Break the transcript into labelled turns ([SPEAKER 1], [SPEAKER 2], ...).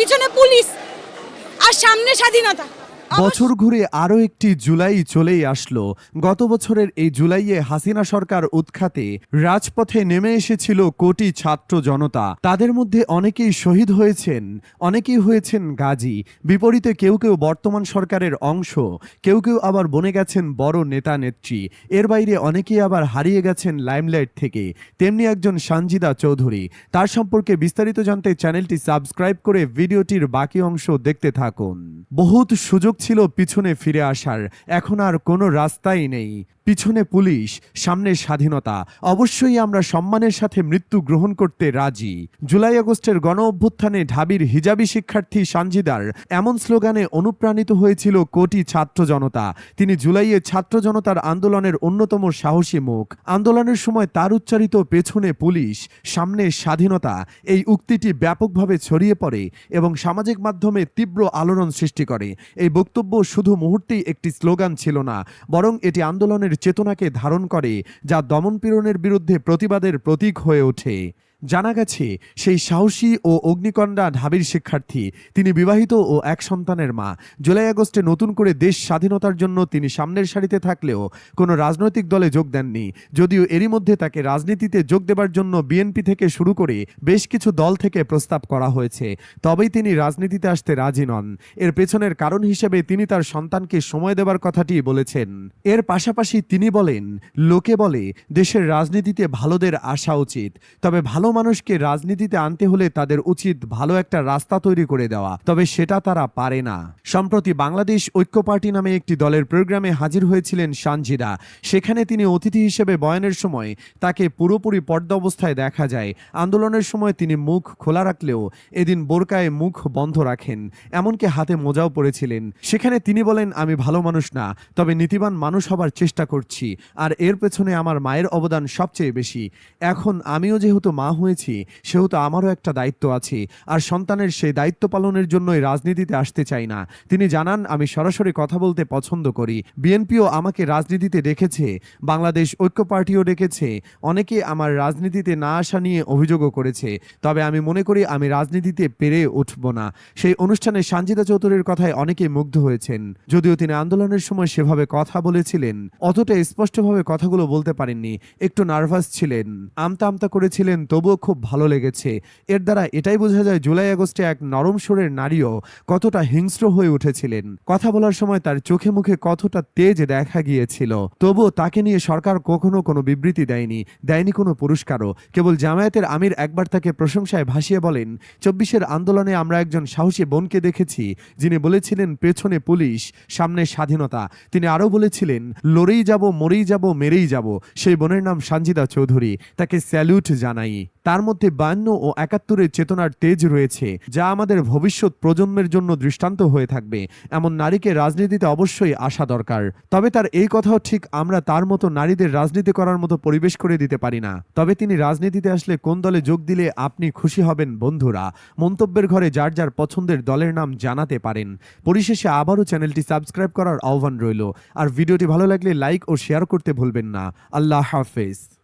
[SPEAKER 1] পিছনে পুলিশ আর সামনে স্বাধীনতা।
[SPEAKER 2] বছর ঘুরে আরও একটি জুলাই চলেই আসলো। গত বছরের এই জুলাইয়ে হাসিনা সরকার উৎখাতে রাজপথে নেমে এসেছিল কোটি ছাত্র জনতা। তাদের মধ্যে অনেকেই শহীদ হয়েছেন, অনেকেই হয়েছেন গাজী। বিপরীতে কেউ কেউ বর্তমান সরকারের অংশ, কেউ কেউ আবার বনে গেছেন বড় নেতা নেত্রী। এর বাইরে অনেকেই আবার হারিয়ে গেছেন লাইমলাইট থেকে। তেমনি একজন সানজিদা চৌধুরী। তার সম্পর্কে বিস্তারিত জানতে চ্যানেলটি সাবস্ক্রাইব করে ভিডিওটির বাকি অংশ দেখতে থাকুন। বহুত সুযোগ ছিল পিছনে ফিরে আসার। এখন আর কোনো রাস্তাই নেই। পিছনে পুলিশ, সামনে স্বাধীনতা। অবশ্যই আমরা সম্মানের সাথে মৃত্যু গ্রহণ করতে রাজি। জুলাই আগস্টের গণ অভ্যুত্থানে ঢাবির হিজাবি শিক্ষার্থী সানজিদার এমন স্লোগানে অনুপ্রাণিত হয়েছিল কোটি ছাত্র জনতা। তিনি জুলাইয়ে ছাত্র জনতার আন্দোলনের অন্যতম সাহসী মুখ। আন্দোলনের সময় তার উচ্চারিত পেছনে পুলিশ, সামনে স্বাধীনতা, এই উক্তিটি ব্যাপকভাবে ছড়িয়ে পড়ে এবং সামাজিক মাধ্যমে তীব্র আলোড়ন সৃষ্টি করে। এই বক্তব্য শুধু মুহূর্তেই একটি স্লোগান ছিল না, বরং এটি আন্দোলনের চেতনাকে ধারণ করে যা দমনপীড়নের বিরুদ্ধে প্রতিবাদের প্রতীক হয়ে ওঠে। জানা গেছে, সেই সাহসী ও অগ্নিকণ্ডা ঢাবির শিক্ষার্থী, তিনি বিবাহিত ও এক সন্তানের মা। জুলাই আগস্টে নতুন করে দেশ স্বাধীনতার জন্য তিনি সামনের সারিতে থাকলেও কোনো রাজনৈতিক দলে যোগ দেননি। যদিও এরই মধ্যে তাকে রাজনীতিতে যোগ দেবার জন্য বিএনপি থেকে শুরু করে বেশ কিছু দল থেকে প্রস্তাব করা হয়েছে। তবেই তিনি রাজনীতিতে আসতে রাজি নন। এর পেছনের কারণ হিসেবে তিনি তার সন্তানকে সময় দেবার কথাটি বলেছেন। এর পাশাপাশি তিনি বলেন, লোকে বলে, দেশের রাজনীতিতে ভালোদের আসা উচিত। তবে ভালো মানুষকে রাজনীতিতে আনতে হলে তাদের উচিত ভালো একটা রাস্তা তৈরি করে দেওয়া, তবে সেটা তারা পারে না। সম্প্রতি বাংলাদেশ ঐক্য পার্টি নামে একটি দলের প্রোগ্রামে হাজির হয়েছিলেন সানজিদা। সেখানে তিনি অতিথি হিসেবে বয়ানের সময় তাকে পুরোপুরি পর্দা অবস্থায় দেখা যায়। আন্দোলনের সময় তিনি মুখ খোলা রাখলেও এদিন বোরকায় মুখ বন্ধ রাখেন, এমনকি হাতে মোজাও পড়েছিলেন সেখানে তিনি বলেন, আমি ভালো মানুষ না, তবে নীতিবান মানুষ হবার চেষ্টা করছি, আর এর পেছনে আমার মায়ের অবদান সবচেয়ে বেশি। এখন আমিও যেহেতু মা হয়েছি সেহেতু আমারও একটা দায়িত্ব আছে, আর সন্তানের সেই দায়িত্ব পালনের জন্যই রাজনীতিতে আসতে চাই না। তিনি জানান, আমি সরাসরি কথা বলতে পছন্দ করি। বিএনপিও আমাকে রাজনীতিতে ডেকেছে, বাংলাদেশ ঐক্য পার্টিও ডেকেছে, অনেকে আমার রাজনীতিতে না আসা নিয়ে অভিযোগও করেছে, তবে আমি মনে করি আমি রাজনীতিতে পেরে উঠব না। সেই অনুষ্ঠানে সানজিদা চৌধুরীর কথায় অনেকে মুগ্ধ হয়েছেন। যদিও তিনি আন্দোলনের সময় সেভাবে কথা বলেছিলেন, অতটা স্পষ্টভাবে কথাগুলো বলতে পারেননি, একটু নার্ভাস ছিলেন। আমতা আমতা করেছিলেন তবুও খুব ভালো লেগেছে। এর দ্বারা এটাই বোঝা যায় জুলাই আগস্টে এক নরম সুরের নারীও কতটা হিংস্র হয়ে উঠেছিলেন। কথা বলার সময় তার চোখে মুখে কতটা তেজ দেখা গিয়েছিল। তবুও তাকে নিয়ে সরকার কখনো কোনো বিবৃতি দেয়নি দেয়নি কোনো পুরস্কারও। কেবল জামায়াতের আমির একবার তাকে প্রশংসায় ভাসিয়ে বলেন, চব্বিশের আন্দোলনে আমরা একজন সাহসী বোনকে দেখেছি, যিনি বলেছিলেন পেছনে পুলিশ, সামনে স্বাধীনতা। তিনি আরও বলেছিলেন, লড়েই যাব, মরেই যাব, মেরেই যাব। সেই বোনের নাম সানজিদা চৌধুরী। তাকে স্যালুট জানাই। তার মধ্যে বায়ান্ন ও একাত্তরের চেতনার তেজ রয়েছে, যা আমাদের ভবিষ্যৎ প্রজন্মের জন্য দৃষ্টান্ত হয়ে থাকবে। এমন নারীকে রাজনীতিতে অবশ্যই আসা দরকার। তবে তার এই কথাও ঠিক আমরা তার মতো নারীদের রাজনীতি করার মতো পরিবেশ করে দিতে পারি না। তবে তিনি রাজনীতিতে আসলে কোন দলে যোগ দিলে আপনি খুশি হবেন বন্ধুরা? মন্তব্যের ঘরে যার যার পছন্দের দলের নাম জানাতে পারেন। পরিশেষে আবারও চ্যানেলটি সাবস্ক্রাইব করার আহ্বান রইল। আর ভিডিওটি ভালো লাগলে লাইক ও শেয়ার করতে ভুলবেন না। আল্লাহ হাফেজ।